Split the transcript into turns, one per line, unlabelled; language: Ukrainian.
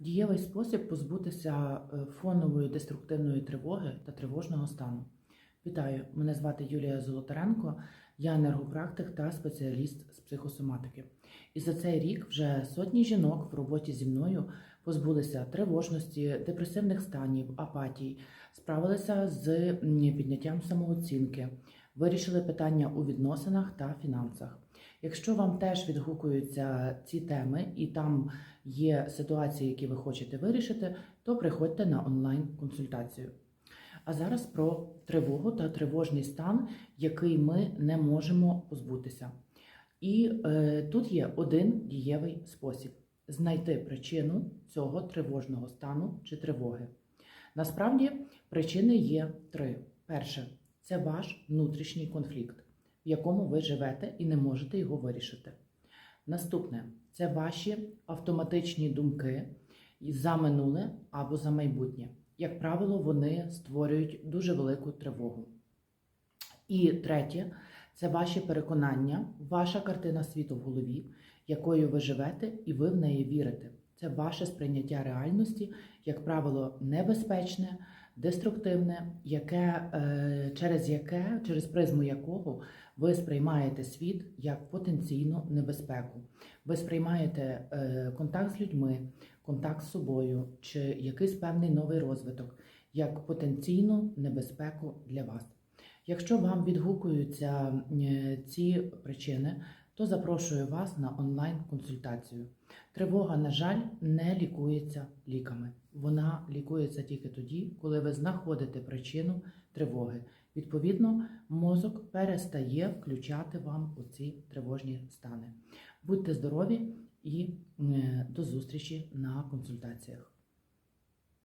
Дієвий спосіб позбутися е, фонової деструктивної тривоги та тривожного стану. Вітаю! Мене звати Юлія Золотаренко, я енергопрактик та спеціаліст з психосоматики. І за цей рік вже сотні жінок в роботі зі мною позбулися тривожності, депресивних станів, апатій, справилися з підняттям самооцінки, вирішили питання у відносинах та фінансах. Якщо вам теж відгукуються ці теми і там є ситуації, які ви хочете вирішити, то приходьте на онлайн-консультацію. А зараз про тривогу та тривожний стан, який ми не можемо позбутися. І е, тут є один дієвий спосіб знайти причину цього тривожного стану чи тривоги. Насправді причини є три. Перше це ваш внутрішній конфлікт, в якому ви живете і не можете його вирішити. Наступне це ваші автоматичні думки за минуле або за майбутнє. Як правило, вони створюють дуже велику тривогу. І третє це ваші переконання, ваша картина світу в голові, якою ви живете, і ви в неї вірите. Це ваше сприйняття реальності, як правило, небезпечне, деструктивне, яке, е, через яке, через призму якого ви сприймаєте світ як потенційну небезпеку. Ви сприймаєте е, контакт з людьми, контакт з собою чи якийсь певний новий розвиток як потенційну небезпеку для вас. Якщо вам відгукуються е, ці причини, то запрошую вас на онлайн-консультацію. Тривога, на жаль, не лікується ліками. Вона лікується тільки тоді, коли ви знаходите причину тривоги. Відповідно, мозок перестає включати вам оці тривожні стани. Будьте здорові і е, до зустрічі на консультаціях.